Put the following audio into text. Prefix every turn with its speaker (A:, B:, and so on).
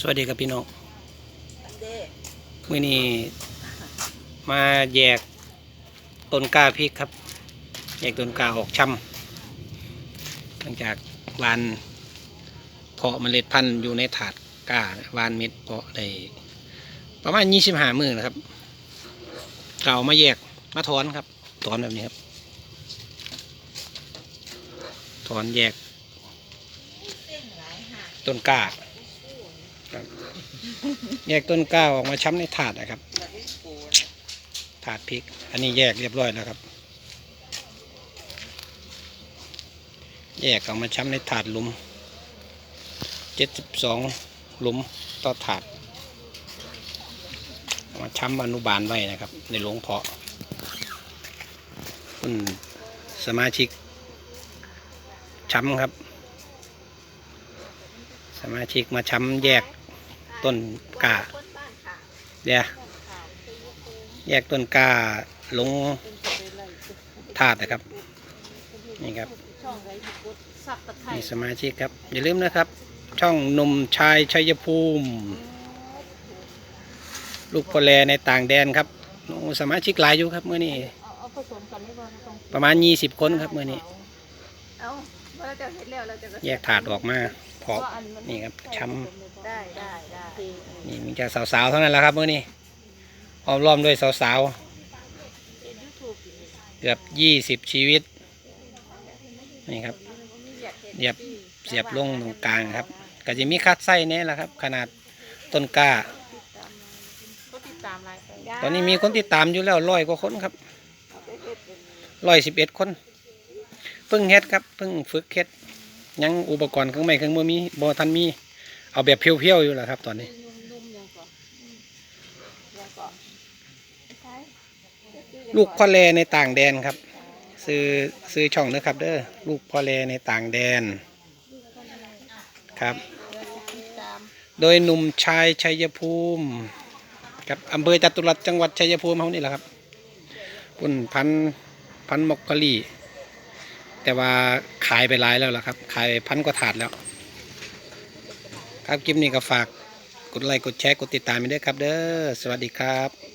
A: สวัสดีครับพี่น้อง
B: เด้
A: มื่อนี้มาแยกต้นกล้าพริกครับ แยกต้นกล้าออกช่ำหลังจากหวานเพาะเมล็ดพันธุ์อยู่ในถาดกล้าหวานเม็ดเพาะได้ประมาณยี่สิบห้ามือนะครับเก่ามาแยกมาถอนครับถอนแบบนี้ครับถอนแยก
B: เต้นหลายหา
A: ต้นกล้า ครับแยกต้นกล้าออกมาช้ำในถาดนะครับ ถาดพริก อันนี้แยกเรียบร้อยแล้วครับ แยกออกมาช้ำในถาดลุมเจ็ดสิบสองลุมต่อถาดมาช้ำอนุบาลไว้นะครับ ในโรงเพาะคุณสมาชิกช้ำครับ สมาชิกมาช้ำแยก ต้นกล้า
B: คนบ้านค่ะ
A: เดี๋ยวแยกต้นกล้าลงถาดนะครับ นี่ครับ
B: ช่องไรที่กดซับตะไคร้
A: นี่สมาชิกครับ อย่าลืมนะครับ ช่องหนุ่มชายชัยภูมิ ลูกพอแลในต่างแดนครับโอ้สมาชิกหลายอยู่ครับเมื่อนี้
B: เอาเอาผสมกันได้บ่ตรง
A: ประมาณ20คนครับเมื่อนี้
B: เอาเมื่อเราจะเห็นแล้วเราจะ
A: แยกถาดออกมา เพาะนี่ครับช้
B: ได้ได้ได้ำ
A: นี่มีแต่สาวๆเท่านั้นแหละครับเมื่อนี้อ้อมล้อมด้วยสาวๆเกือบ20 ชีวิต นี่ครับเสียบ เสียบลงตรงกลางครับก็จะมีคัดไส้เนี่ยแหละครับ ขนาดต้นกล้า
B: ก็ติดตามไลน์ไป
A: ตอนนี้มีคนติดตามอยู่แล้วร้อยกว่าคนครับร้อยสิบเอ็ดคนเพิ่งเฮ็ดครับเพิ่งฝึกเฮ็ด ยังอุปกรณ์เครื่องไม้เครื่องมือมีบ่ทันมี เอาแบบเพียวๆอยู่แหละครับ ตอนนี้ลูกพ่อแลในต่างแดนครับ ซื้อซื้อช่องนะครับ เด้อลูกพ่อแลในต่างแดนครับ โดยหนุ่มชายชัยภูมิกับอำเภอจตุรัสจังหวัดชัยภูมิเขานี่แหละครับคุณพันพันมกกะลี แต่ว่าขายไปหลายแล้วล่ะครับ ขายไปพันกว่าถาดแล้ว ครับคลิปนี้ก็ฝากกดไลค์กดแชร์กดติดตามไปด้วยครับ เด้อสวัสดีครับ